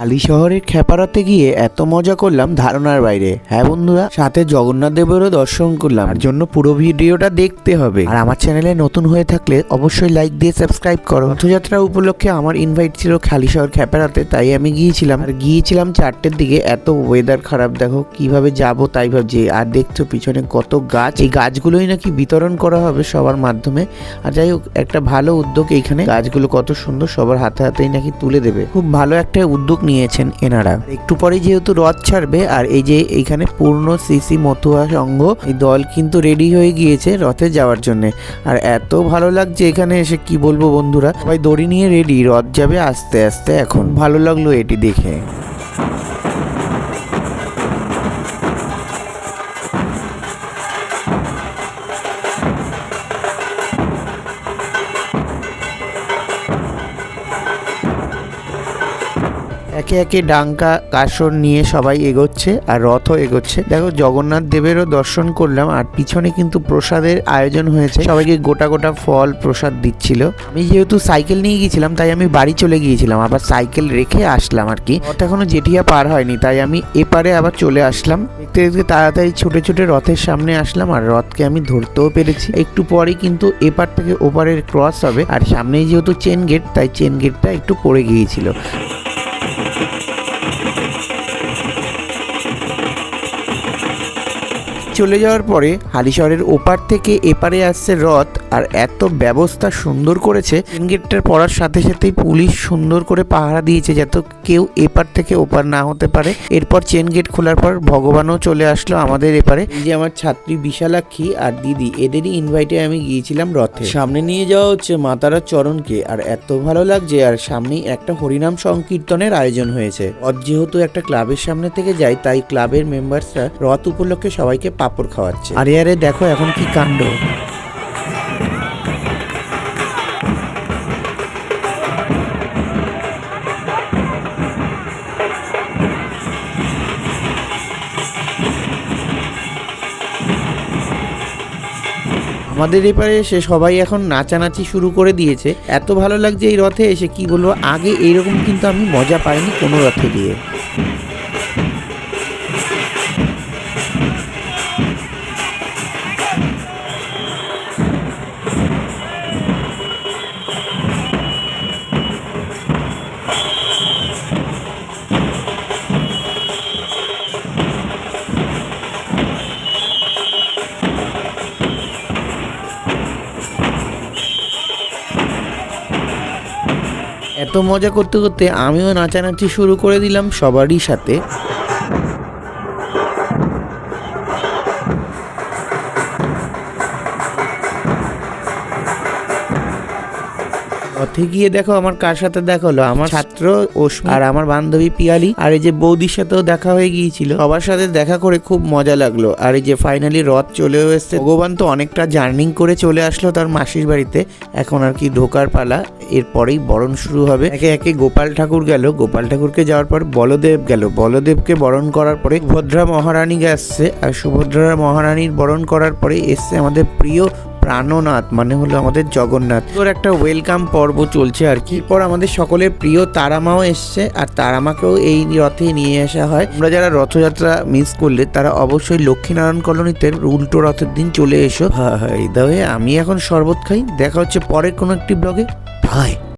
আলি শহরের খেপারাতে গিয়ে এত মজা করলাম ধারণার বাইরে। হ্যাঁ বন্ধুরা, সাথে জগন্নাথ দেবেরও দর্শন করলাম। তার জন্য পুরো ভিডিওটা দেখতে হবে। আর আমার চ্যানেলে নতুন হয়ে থাকলে অবশ্যই লাইক দিয়ে সাবস্ক্রাইব করো। রথযাত্রা উপলক্ষে আমার ইনভাইট ছিল খালি শহর খেপারাতে, তাই আমি গিয়েছিলাম। আর গিয়েছিলাম চারটের দিকে। এত ওয়েদার খারাপ, দেখো কীভাবে যাব তাই ভাবছি। আর দেখছ পিছনে কত গাছ। এই গাছগুলোই নাকি বিতরণ করা হবে সবার মাধ্যমে। আর যাই হোক, একটা ভালো উদ্যোগ এইখানে। গাছগুলো কত সুন্দর সবার হাতে হাতেই নাকি তুলে দেবে। খুব ভালো একটা উদ্যোগ নিয়েছেন এনারা। একটু পরে যেহেতু রথ ছাড়বে, আর এই যে এইখানে পূর্ণ সিসি মতুয়া সংঘ, এই দল কিন্তু রেডি হয়ে গিয়েছে রথে যাওয়ার জন্য। আর এত ভালো লাগছে এখানে এসে, কি বলব বন্ধুরা? সবাই দড়ি নিয়ে রেডি, রথ যাবে আস্তে আস্তে এখন। ভালো লাগল এটি দেখে। একে একে ডাঙ্কা, কাসর নিয়ে সবাই এগোচ্ছে আর রথও এগোচ্ছে। দেখো, জগন্নাথ দেবেরও দর্শন করলাম আর পিছনে কিন্তু প্রসাদের আয়োজন হয়েছে। সবাইকে গোটা গোটা ফল প্রসাদ দিচ্ছিল। আমি যেহেতু সাইকেল নিয়ে গিয়েছিলাম, তাই আমি বাড়ি চলে গিয়েছিলাম। আবার সাইকেল রেখে আসলাম আর কি। রথ এখনও জেঠিয়া পার হয়নি, তাই আমি এপারে আবার চলে আসলাম। দেখতে দেখতে তাড়াতাড়ি ছুটে ছুটে রথের সামনে আসলাম আর রথকে আমি ধরতেও পেরেছি। একটু পরে কিন্তু এপার থেকে ওপারের ক্রস হবে। আর সামনেই যেহেতু চেন গেট, তাই চেন গেটটা একটু পড়ে গিয়েছিল। চলে যাওয়ার পরে হালিশহরের ওপার থেকে এপারে আসছে রথ আর এত ব্যবস্থা সুন্দর করেছে। চেন গেটটার পড়ার সাথে সাথেই পুলিশ সুন্দর করে পাহারা দিয়েছে যাতে কেউ এপার থেকে ওপার না হতে পারে। এরপর চেন গেট খোলার পর ভগবানও চলে আসলো আমাদের এপারে। যে আমার ছাত্রী বিশালাক্ষী আর দিদি, এদেরই ইনভাইটে আমি গিয়েছিলাম রথে। সামনে নিয়ে যাওয়া হচ্ছে মাতারার চরণকে আর এত ভালো লাগছে আর সামনেই একটা হরিনাম সংকীর্তনের আয়োজন হয়েছে। যেহেতু একটা ক্লাবের সামনে থেকে যায়, তাই ক্লাবের মেম্বার্সরা রথ উপলক্ষে সবাইকে পাপড় খাওয়াচ্ছে। আরে আরে, দেখো এখন কি কাণ্ড। আমাদের এপারে এসে সবাই এখন নাচানাচি শুরু করে দিয়েছে। এত ভালো লাগছে এই রথে এসে, কি বলব? আগে এইরকম কিন্তু আমি মজা পাইনি কোনো রথে গিয়ে। এত মজা করতে করতে আমিও নাচানাচি শুরু করে দিলাম সবারই সাথে। পথে গিয়ে দেখো আমার কার সাথে দেখা হলো? আমার ছাত্র আর আমার বান্ধবী পিয়ালি। আর এই যে বৌদির সাথেও দেখা হয়ে গিয়েছিল। সবার সাথে দেখা করে খুব মজা লাগল। আর এই যে ফাইনালি রথ চলেও এসছে। ভগবান তো অনেকটা জার্নিং করে চলে আসলো তার মাসির বাড়িতে। এখন আর কি ঢোকার পালা। এরপরেই বরণ শুরু হবে। একে একে গোপাল ঠাকুর গেল। গোপাল ঠাকুরকে যাওয়ার পর বলদেব গেল। বলদেবকে বরণ করার পরে সুভদ্রা মহারানী আসছে। আর সুভদ্রা মহারানীর বরণ করার পরে এসছে আমাদের প্রিয় প্রাণনাথ মানে হলো আমাদের জগন্নাথ। তোর একটা ওয়েলকাম পর্ব চলছে আর কি। পর আমাদের সকলের প্রিয় তারামাও এসছে, আর তারামাকেও এই রথে নিয়ে আসা হয়। আমরা যারা রথযাত্রা মিস করলে, তারা অবশ্যই লক্ষ্মীনারায়ণ কলোনিতে উল্টো রথের দিন চলে এসো। হ্যাঁ হ্যাঁ এই আমি এখন শরবত খাই। দেখা হচ্ছে পরের কোনো একটি ব্লগে বাই